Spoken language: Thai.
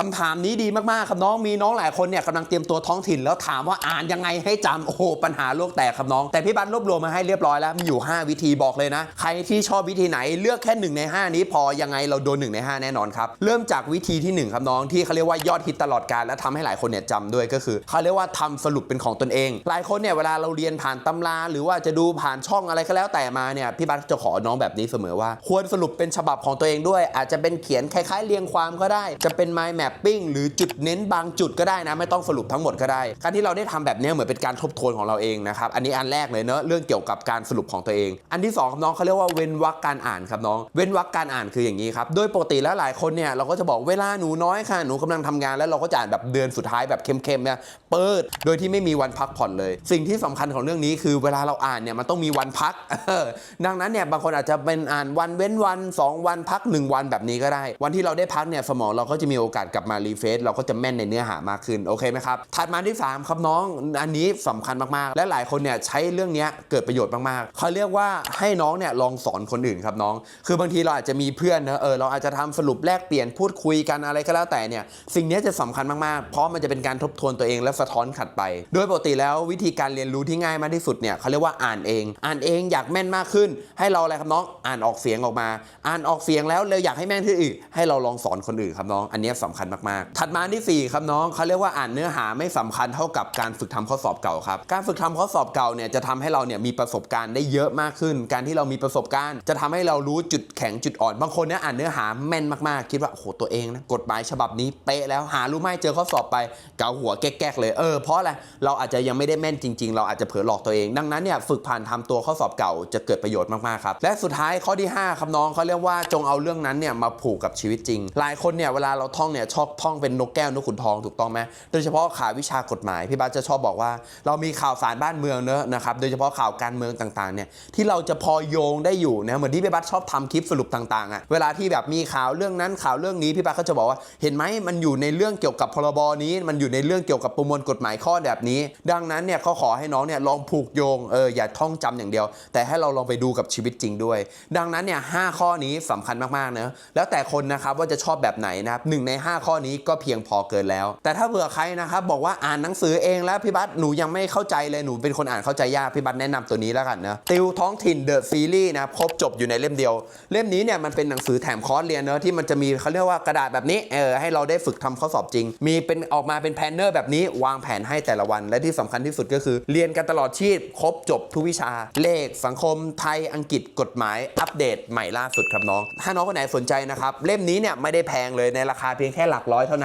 คำถามนี้ดีมากๆครับน้องมีน้องหลายคนเนี่ยกำลังเตรียมตัวท้องถิ่น แล้วถามว่าอ่านยังไงให้จำโอ้โหปัญหาโลกแตกครับน้อง แต่พี่บัตรรวบรวมมาให้เรียบร้อยแล้วมีอยู่ 5 วิธีบอกเลยนะ ใครที่ชอบวิธีไหนเลือกแค่ 1 ใน 5 นี้พอยังไงเราโดน 1 ใน 5 แน่นอนครับ เริ่มจากวิธีที่ 1 ครับน้องที่เขาเรียกว่ายอดฮิตตลอดกาลและทำให้หลายคนเนี่ยจำด้วยก็คือเขาเรียกว่าทำสรุปเป็นของตนเอง หลายคนเนี่ยเวลาเราเรียนผ่านตำรา หรือว่าจะดูผ่านช่องอะไรก็แล้วแต่มาเนี่ยพี่บัตรจะขอน้องแบบนี้เสมอว่า ควรสรุปเป็นฉบับของตัวเองด้วย อาจจะเป็นเขียนคล้ายๆเรียงความก็ได้ จะเป็น mind mapping หรือจุดเน้นบางจุดก็ได้นะ ไม่ต้องสรุปทั้งหมดก็ได้ การที่เราได้ทำแบบนี้เหมือนเป็นการทบทวนของเราเองนะครับ อันนี้อันแรกเลยเนอะเรื่องเกี่ยวกับการสรุปของตัวเอง อันที่สองครับน้องเขาเรียกว่าเว้นวรรคการอ่านครับน้อง เว้นวรรคการอ่านคืออย่างนี้ครับ โดยปกติแล้วหลายคนเนี่ยเราก็จะบอกเวลาหนูน้อยค่ะ หนูกำลังทำงานแล้วเราก็จะอ่านแบบเดือนสุดท้ายแบบเข้มๆเนี่ยเปิด โดยที่ไม่มีวันพักผ่อนเลย สิ่งที่สำคัญของเรื่องนี้คือเวลาเราอ่านเนี่ยมันต้องมีวันพัก ดังนั้นเนี่ยบางคนอาจจะเป็นอ่านวันเว้นวัน 2 วันพัก 1 วันแบบนี้ก็ได้ วันที่เราได้พักเนี่ยสมองเราก็จะมีโอกาสกลับมารีเฟซเราก็จะแม่นในเนื้อหามากขึ้นโอเคไหมครับถัดมาที่ 3 ครับน้อง อันนี้สำคัญมากๆ และหลายคนเนี่ยใช้เรื่องนี้เกิดประโยชน์มากๆเขาเรียกว่าให้น้องเนี่ยลองสอนคนอื่นครับน้อง คือบางทีเราอาจจะมีเพื่อนนะเออเราอาจจะทำสรุปแลกเปลี่ยนพูดคุยกันอะไรก็แล้วแต่เนี่ยสิ่งนี้จะสำคัญมากๆ เพราะมันจะเป็นการทบทวนตัวเองและสะท้อนขัดไป โดยปกติแล้ววิธีการเรียนรู้ที่ง่ายมากที่สุดเนี่ยเขาเรียกว่าอ่านเอง อ่านเองอยากแม่นมากขึ้น ให้เราอะไรครับน้องอ่านออกเสียงออกมา อ่านออกเสียงแล้วเราอยากให้แม่นขึ้นอีกให้เราลองสอนคนอื่นครับน้อง อันนี้ยสำคัญมากๆ ถัดมาที่สี่ครับน้องเขาเรียกว่าอ่านเนื้อหาไม่สำคัญเท่ากับการฝึกทำข้อสอบเก่าครับ การฝึกทำข้อสอบเก่าเนี่ยจะทำให้เราเนี่ยมีประสบการณ์ได้เยอะมากขึ้น การที่เรามีประสบการณ์ จะทำให้เรารู้จุดแข็งจุดอ่อน บางคนเนี่ยอ่านเนื้อหาแม่นมากๆ คิดว่าโอ้โหตัวเองนะกฎหมายฉบับนี้เป๊ะแล้วหารู้ไหมเจอข้อสอบไปเกาหัวแก๊กๆเลยเออเพราะอะไรเราอาจจะยังไม่ได้แม่นจริง ๆ เราอาจจะเผลอหลอกตัวเอง ดังนั้นเนี่ยฝึกผ่านทำตัวข้อสอบเก่าจะเกิดประโยชน์มากๆครับและสุดท้ายข้อที่ห้าครับน้องเขาเรียกว่าจงเอาเรื่องนั้นเนี่ยมาผูกกับชีวิตจริง หลายคนเนี่ยเวลาเราท่องเนี่ยชอบท่องเป็นนกแก้วนกขุนทองถูกต้องไหมโดยเฉพาะข่าววิชากฎหมายพี่บาสจะชอบบอกว่า เรามีข่าวสารบ้านเมืองเนอะนะครับโดยเฉพาะข่าวการเมืองต่างๆเนี่ยที่เราจะพอโยงได้อยู่นะเหมือนที่พี่บัสชอบทำคลิปสรุปต่างๆอะเวลาที่แบบมีข่าวเรื่องนั้นข่าวเรื่องนี้พี่บัสก็จะบอกว่าเห็นไหมมันอยู่ในเรื่องเกี่ยวกับพรบนี้ มันอยู่ในเรื่องเกี่ยวกับประมวลกฎหมายข้อแบบนี้ ดังนั้นเนี่ยก็ขอให้น้องเนี่ยลองผูกโยงเอออย่าท่องจำอย่างเดียว แต่ให้เราลองไปดูกับชีวิตจริงด้วย ดังนั้นเนี่ยหข้อนี้สำคัญมากๆเนอะแล้วแต่คนนะครับว่าจะชอบแบบไหนนะครับหนึ่งใน 5ข้อนี้ก็เพียงพอเกินแล้ว แต่ถ้าเผื่อใครนะครับบอกว่าอ่านหนังสือเองแล้วพี่บัสหนูยังไม่เข้าใจเลยหนูเป็นคนอ่านเข้าใจยากพี่บัสแนะนำตัวนี้แล้วกันนะติวท้องถิ่นเดอะซีรีส์นะครับครบจบอยู่ในเล่มเดียว เล่มนี้เนี่ยมันเป็นหนังสือแถมคอร์สเรียนเนอะที่มันจะมีเขาเรียกว่ากระดาษแบบนี้เออให้เราได้ฝึกทำข้อสอบจริง มีเป็นออกมาเป็นแพนเนอร์แบบนี้วางแผนให้แต่ละวัน และที่สำคัญที่สุดก็คือเรียนกันตลอดชีพครบจบทุกวิชา เลขสังคมไทยอังกฤษกฎหมายอัปเดตใหม่ล่าสุดครับน้อง ถ้าน้องคนไหนสนใจนะครับเล่มนี้เนี่ยไม่ได้แพงเลยในราคาเพียงแค่หลักร้อยเท่านั้น